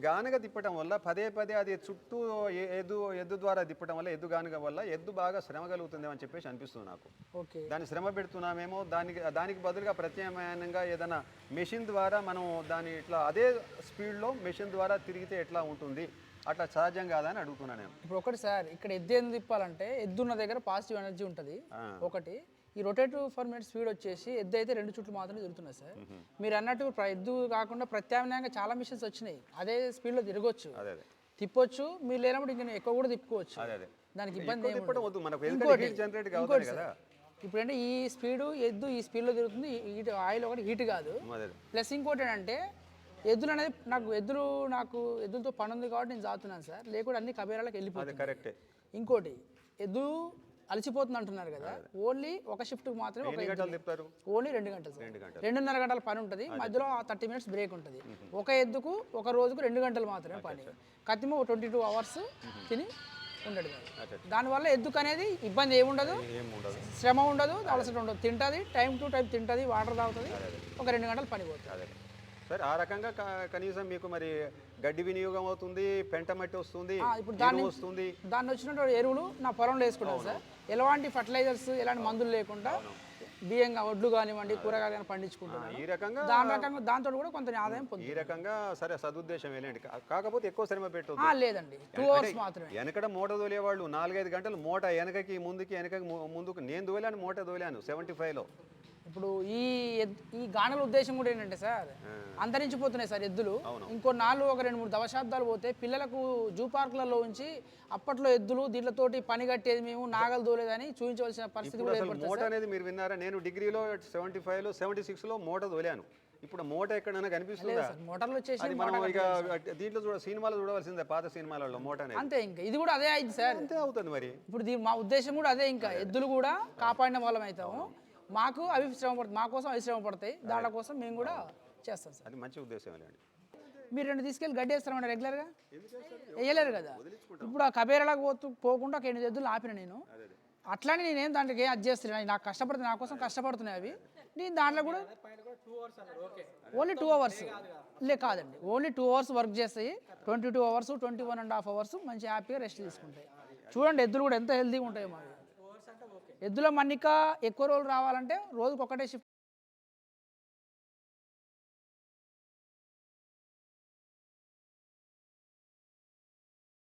గానుగ తిప్పటం వల్ల పదే పదే అది చుట్టూ ఎద్దు ఎద్దు ద్వారా తిప్పటం వల్ల ఎద్దు గానుగ వల్ల ఎద్దు బాగా శ్రమ కలుగుతుందేమో అని చెప్పేసి అనిపిస్తుంది నాకు. ఓకే. దాన్ని శ్రమ పెడుతున్నామేమో దానికి దానికి బదులుగా ప్రత్యామ్నాయంగా ఏదైనా మెషిన్ ద్వారా మనం దాన్ని ఇట్లా అదే స్పీడ్లో మెషిన్ ద్వారా తిరిగితే ఎట్లా ఉంటుంది? అట్లా సహజం కాదా అని అడుగుతున్నాను నేను. ఇప్పుడు ఒకటి సార్ ఇక్కడ ఎద్దు ఎందుకు తిప్పాలంటే ఎద్దు ఉన్న దగ్గర పాజిటివ్ ఎనర్జీ ఉంటుంది. ఒకటి ఈ రొటేటివ్ ఫర్ మినిట్ స్పీడ్ వచ్చేసి ఎద్దు అయితే రెండు చుట్లు మాత్రమే తిరుగుతున్నాయి సార్. మీరు అన్నట్టు ఎద్దు కాకుండా ప్రత్యామ్నాయంగా చాలా మిషన్స్ వచ్చినాయి. అదే స్పీడ్లో తిరగొచ్చు. తిప్పొచ్చు. మీరు లేనప్పుడు ఇంకా ఎక్కువ కూడా తిప్పుకోవచ్చు. దానికి ఇబ్బంది ఇంకోటి సార్, అంటే ఈ స్పీడ్ ఎద్దు ఈ స్పీడ్లో తిరుగుతుంది. హీట్ ఆయిల్ ఒకటి హీట్ కాదు. ప్లస్ ఇంకోటి ఏంటంటే ఎద్దులు అనేది నాకు ఎద్దులు నాకు ఎద్దులతో పని ఉంది కాబట్టి నేను చాతున్నాను సార్. లేకుండా అన్ని కబేరాలకు వెళ్ళిపోతుంది. కరెక్టే. ఇంకోటి ఎద్దు అలసిపోతుంది అంటున్నారు కదా ఓన్లీ ఒక షిఫ్ట్కి మాత్రమే ఒక గంటలు ఓన్లీ రెండు గంటలు సార్. రెండున్నర గంటల పని ఉంటుంది. మధ్యలో థర్టీ మినిట్స్ బ్రేక్ ఉంటుంది. ఒక ఎద్దుకు ఒక రోజుకు రెండు గంటలు మాత్రమే పని. కత్తిమ ట్వంటీ టూ అవర్స్ తిని ఉండడు దానివల్ల ఎద్దుకు అనేది ఇబ్బంది ఏముండదు. శ్రమ ఉండదు. అలసట ఉండదు. తింటుంది టైం టు టైం తింటుంది వాటర్ తాగుతుంది. ఒక రెండు గంటలు పని పోతుంది. సరే ఆ రకంగా కనీసం మీకు మరి గడ్డి వినియోగం అవుతుంది పెంట మట్టి వస్తుంది ఇప్పుడు ఎరువు వస్తుంది. దాన్ని వచ్చినటువంటి ఎరువులు నా పొలంలో వేసుకుంటాను సార్. ఎలాంటి ఫర్టిలైజర్స్ ఎలాంటి మందులు లేకుండా బియ్యంగా ఒడ్లు కానివ్వండి కూరగాయలు కానీ పండించుకుంటున్నాను. ఈ రకంగా దాని రకంగా దాంతో కూడా కొంత ఆదాయం పొందు ఈ రకంగా సరే సదుద్దేశం కా- కాకపోతే ఎక్కువ శ్రమ పెట్టొద్దు. ఆ, లేదండి. టూ అవర్స్ మాత్రమే. వెనకడ మూట దోలేవాళ్ళు నాలుగైదు గంటలు మూట వెనకకి ముందుకి వెనకకి ముందుకు. నేను దోలాను మూట దోలాను సెవెంటీ ఫైవ్లో. ఇప్పుడు ఈ ఈ గానల ఉద్దేశం కూడా ఏంటంటే సార్ అంతరించిపోతున్నాయి సార్ ఎద్దులు. ఇంకో నాలుగు ఒక రెండు మూడు దవశాబ్దాలు పోతే పిల్లలకు జూ పార్కులలో ఉంచి అప్పట్లో ఎద్దులు దీంట్లతోటి పని కట్టేది మేము నాగలు దోలేదని చూపించవలసిన పరిస్థితి కూడా ఏర్పడుతుంది మూట అనేది మీరు విన్నారా? నేను డిగ్రీలో సెవెంటీ ఫైవ్లో సెవెంటీ సిక్స్లో మూట దోలాను ఇప్పుడు మూట ఎక్కడైనా కనిపిస్తుందా? సార్ మోటార్లు వచ్చేసి మనం ఇక దీంట్లో చూడ సినిమాలో చూడవలసిందే పాత సినిమాలలో మూట అంతే ఇంకా ఇది కూడా అదే అయింది సార్. అంతే అవుతుంది మరి. ఇప్పుడు మా ఉద్దేశం కూడా అదే ఇంకా ఎద్దులు కూడా కాపాడిన వాళ్ళం అవుతాము. మాకు అవి శ్రమ పడుతుంది మా కోసం అవి శ్రమ పడతాయి దాంట్లో కోసం మేము కూడా చేస్తాం సార్. అది మంచి ఉద్దేశం అండి. మీరు రెండు తీసుకెళ్ళి గడ్డి వేస్తామండి రెగ్యులర్గా? వేయలేరు కదా. ఇప్పుడు ఆ కబేరాలకు పోతూ పోకుండా ఒక ఎనిమిది ఎద్దులు ఆపిన నేను. అట్లానే నేనేం దాంట్లోకి ఏం అడ్జస్ట్ చేయను నాకు కష్టపడుతుంది నా కోసం కష్టపడుతున్నాయి అవి. నేను దాంట్లో కూడా ఓన్లీ టూ అవర్స్ లే కాదండి. ఓన్లీ టూ అవర్స్ వర్క్ చేస్తాయి. Twenty two hours twenty one and half hours మంచి హ్యాపీగా రెస్ట్ తీసుకుంటాయి. చూడండి ఎద్దులు కూడా ఎంత హెల్తీగా ఉంటాయి మావి. ఎద్దుల మన్నిక ఎక్కువ రోజులు రావాలంటే రోజుకొకటే షిఫ్ట్